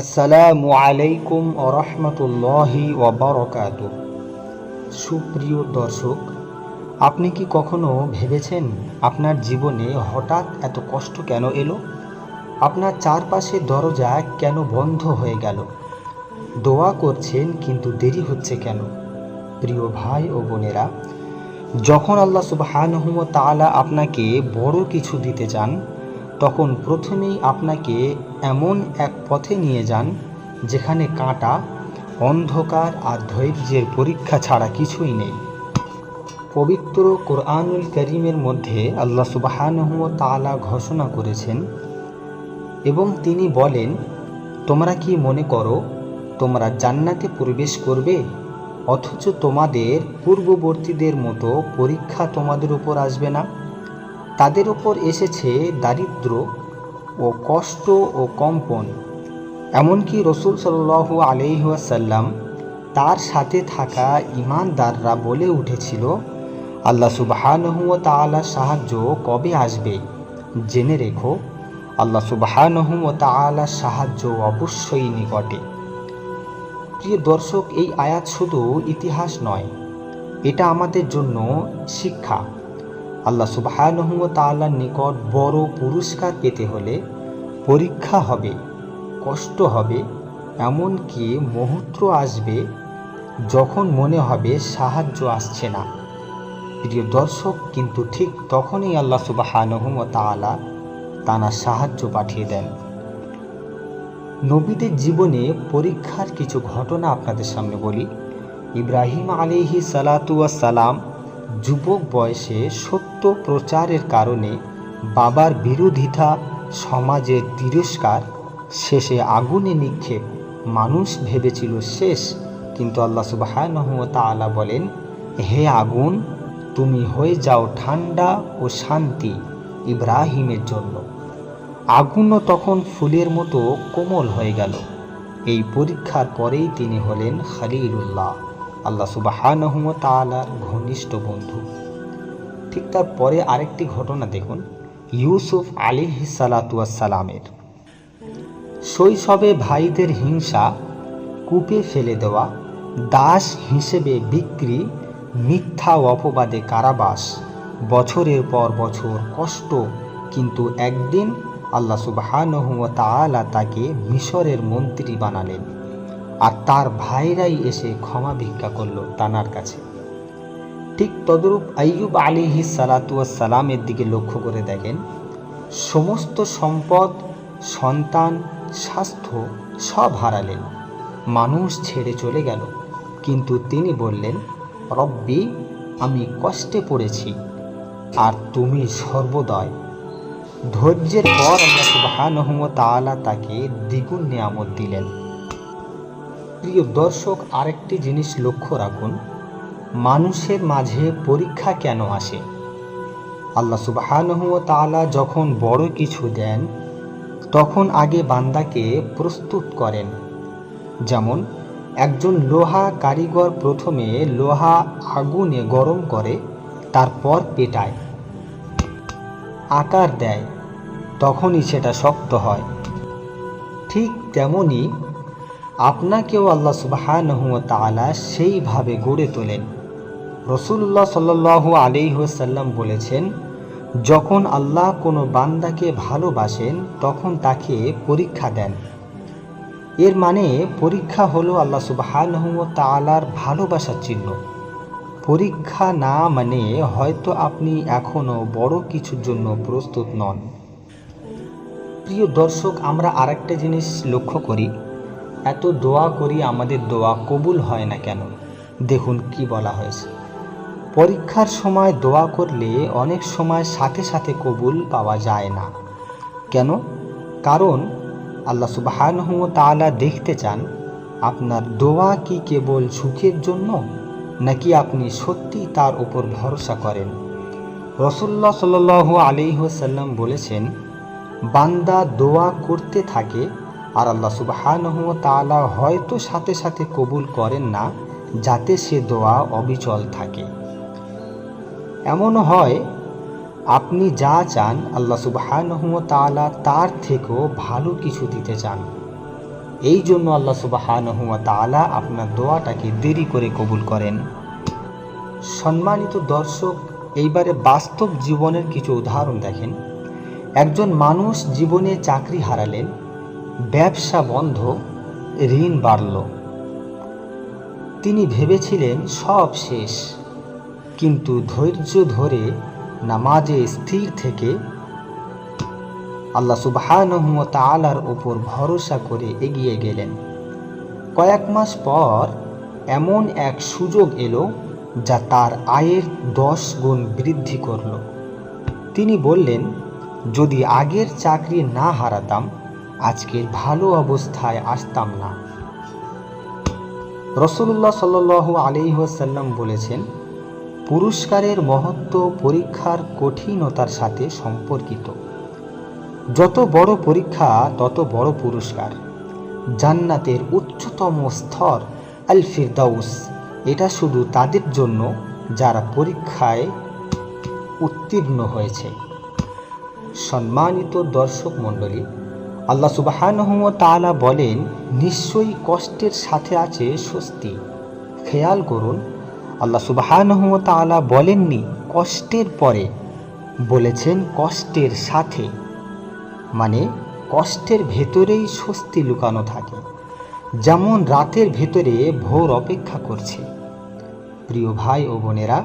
আসসালামু আলাইকুম রহমতুল্লাহি ওবরকাত সুপ্রিয় দর্শক, আপনি কি কখনো ভেবেছেন আপনার জীবনে হঠাৎ এত কষ্ট কেন এলো? আপনার চারপাশে দরজা কেন বন্ধ হয়ে গেল? দোয়া করছেন কিন্তু দেরি হচ্ছে কেন? প্রিয় ভাই ও বোনেরা, যখন আল্লাহ সুবহানহু ওয়া তাআলা আপনাকে বড় কিছু দিতে চান তখন প্রথমেই আপনাকে এমন এক পথে নিয়ে যান, যেখানে কাঁটা, অন্ধকার আর ধৈর্যের পরীক্ষা ছাড়া কিছুই নেই। পবিত্র কোরআনুল করিমের মধ্যে আল্লাহ সুবাহানহু তাআলা ঘোষণা করেছেন এবং তিনি বলেন, তোমরা কি মনে করো, তোমরা জান্নাতে প্রবেশ করবে? অথচ তোমাদের পূর্ববর্তীদের মতো পরীক্ষা তোমাদের উপর আসবে না? তাদের উপর এসেছে দারিদ্র ও কষ্ট ও কম্পন। এমনকি রসুল সাল্লু আলহাসাল্লাম তার সাথে থাকা ইমানদাররা বলে উঠেছিল, আল্লাহ সুবাহানহু তাআলা সাহায্য কবে আসবে? জেনে রেখো, আল্লাহ সুবাহানহু তাআলা সাহায্য অবশ্যই নিকটে। প্রিয় দর্শক, এই আয়াত শুধু ইতিহাস নয়, এটা আমাদের জন্য শিক্ষা। আল্লাহ সুবাহানহু তাআলার নিকট বড় পুরস্কার পেতে হলে পরীক্ষা হবে, কষ্ট হবে, এমনকি মুহূর্ত আসবে যখন মনে হবে সাহায্য আসছে না। প্রিয় দর্শক, কিন্তু ঠিক তখনই আল্লাহ সুবাহানহু তাআলা তানা সাহায্য পাঠিয়ে দেন। নবীদের জীবনে পরীক্ষার কিছু ঘটনা আপনাদের সামনে বলি। ইব্রাহিম আলিহি সালাতু সালাম যুবক বয়সে সত্য প্রচারের কারণে বাবার বিরোধিতা, সমাজের তিরস্কার, শেষে আগুনে নিক্ষেপ। মানুষ ভেবেছিল শেষ, কিন্তু আল্লাহ সুবাহ তাআলা বলেন, হে আগুন, তুমি হয়ে যাও ঠান্ডা ও শান্তি ইব্রাহিমের জন্য। আগুনও তখন ফুলের মতো কোমল হয়ে গেল। এই পরীক্ষার পরেই তিনি হলেন খালিলুল্লাহ। আল্লাহ সুবাহানহম তালার ঘনিষ্ঠ বন্ধু। ঠিক তার পরে আরেকটি ঘটনা দেখুন, ইউসুফ আলী সালাতামের শৈশবে ভাইদের হিংসা, কূপে ফেলে দেওয়া, দাস হিসেবে বিক্রি, মিথ্যা অপবাদে কারাবাস, বছরের পর বছর কষ্ট, কিন্তু একদিন আল্লাহ সুবাহানহু তাআলা তাকে মিশরের মন্ত্রী বানালেন। আর তার ভাইরাই এসে ক্ষমা ভিক্ষা করল তানার কাছে। ঠিক তদরূপ আইয়ুব আলিহি সালামের দিকে লক্ষ্য করে দেখেন, সমস্ত সম্পদ, সন্তান, স্বাস্থ্য সব হারালেন। মানুষ ছেড়ে চলে গেল। কিন্তু তিনি বললেন, রব্বি, আমি কষ্টে পড়েছি, আর তুমি সর্বদয়। ধৈর্যের পর সুবাহানহম তাআলা তাকে দ্বিগুণ নিয়ামত দিলেন। প্রিয় দর্শক, আরেকটি জিনিস লক্ষ্য রাখুন। মানুষের মাঝে পরীক্ষা কেন আসে? আল্লাহ সুবাহানহম তাআলা যখন বড় কিছু দেন, তখন আগে বান্দাকে প্রস্তুত করেন। যেমন, একজন লোহা কারিগর প্রথমে লোহা আগুনে গরম করে, তারপর পেটায়। আকার দেয়, তখনই সেটা শক্ত হয়। ঠিক তেমনি আপনাকেও আল্লাহ সুবাহানহু তালা সেইভাবে গড়ে তোলেন। রসুল্লাহ সাল্লু আলিহাসাল্লাম বলেছেন, যখন আল্লাহ কোনো বান্দাকে ভালোবাসেন, তখন তাকে পরীক্ষা দেন। এর মানে পরীক্ষা হলো আল্লাহ সুবাহানহু তালার ভালোবাসার চিহ্ন। পরীক্ষা না মানে হয়তো আপনি এখনও বড় কিছুর জন্য প্রস্তুত নন। প্রিয় দর্শক, আমরা আরেকটা জিনিস লক্ষ্য করি। এত দোয়া করি আমাদের দোয়া কবুল হয় না কেন? দেখুন কি বলা হয়েছে। পরীক্ষার সময় দোয়া করলে অনেক সময় সাথে সাথে কবুল পাওয়া যায় না। কেন? কারণ আল্লাহ সুবাহানহু তাআলা দেখতে চান, আপনার দোয়া কি কেবল সুখের জন্য, নাকি আপনি সত্যি তার উপর ভরসা করেন? রসুল্লাহ সাল আলিহাসাল্লাম বলেছেন, বান্দা দোয়া করতে থাকে আর আল্লাহ সুবাহানহ তালা হয়তো সাথে সাথে কবুল করেন না, যাতে সে দোয়া অবিচল থাকে। এমনও হয়, আপনি যা চান, আল্লাহ সুবাহানহ তালা তার থেকেও ভালো কিছু দিতে চান। এই জন্য আল্লাহ সুবাহানহু তাআলা আপনার দোয়াটাকে দেরি করে কবুল করেন। সম্মানিত দর্শক, এইবারে বাস্তব জীবনের কিছু উদাহরণ দেখেন। একজন মানুষ জীবনে চাকরি হারালেন ব্যবসা বন্ধ, ঋণ বাড়ল। তিনি ভেবেছিলেন সব শেষ। কিন্তু ধৈর্য ধরে নামাজে স্থির থেকে আল্লাহ সুবহানহু ওয়া তাআলার উপর ভরসা করে এগিয়ে গেলেন। কয়েক মাস পর এমন এক সুযোগ এলো যা তার আয়ের দশ গুণ বৃদ্ধি করল। তিনি বললেন, যদি আগের চাকরি না হারাতাম আজকের ভালো অবস্থায় আসতাম না। রসুল্লাহ সাল্লু আলিহাসাল্লাম বলেছেন, পুরস্কারের মহত্ব পরীক্ষার কঠিনতার সাথে সম্পর্কিত। যত বড় পরীক্ষা, তত বড় পুরস্কার। জান্নাতের উচ্চতম স্তর আল ফিরদাউস এটা শুধু তাদের জন্য যারা পরীক্ষায় উত্তীর্ণ হয়েছে। সম্মানিত দর্শক মণ্ডলী আল্লাহ সুবাহানহম তাআলা বলেন, নিশ্চয়ই কষ্টের সাথে আছে স্বস্তি। খেয়াল করুন, আল্লাহ সুবাহানহম তাআলা বলেননি কষ্টের পরে, বলেছেন কষ্টের সাথে। মানে কষ্টের ভেতরেই স্বস্তি লুকানো থাকে, যেমন রাতের ভেতরে ভোর অপেক্ষা করছে। প্রিয় ভাই ও বোনেরা,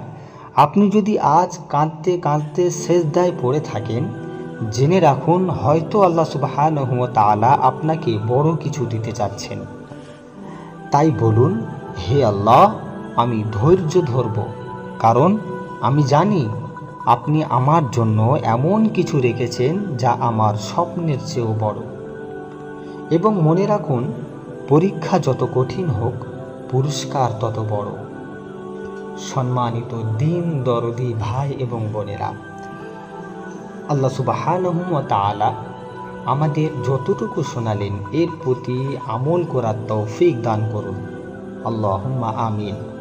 আপনি যদি আজ কাঁদতে কাঁদতে শেষদায় পড়ে থাকেন জেনে রাখুন, হয়তো আল্লাহ সুবাহানহু তাআলা আপনাকে বড় কিছু দিতে চাচ্ছেন। তাই বলুন, হে আল্লাহ, আমি ধৈর্য ধরব। কারণ আমি জানি আপনি আমার জন্য এমন কিছু রেখেছেন যা আমার স্বপ্নের চেয়েও বড়। এবং মনে রাখুন, পরীক্ষা যত কঠিন হোক, পুরস্কার তত বড়। সম্মানিত দিন দরদি ভাই এবং বোনেরা আল্লাহ তাআলা আমাদের যতটুকু শোনালেন এর প্রতি আমল করার তৌফিক দান করুন। আল্লাহ আমিন।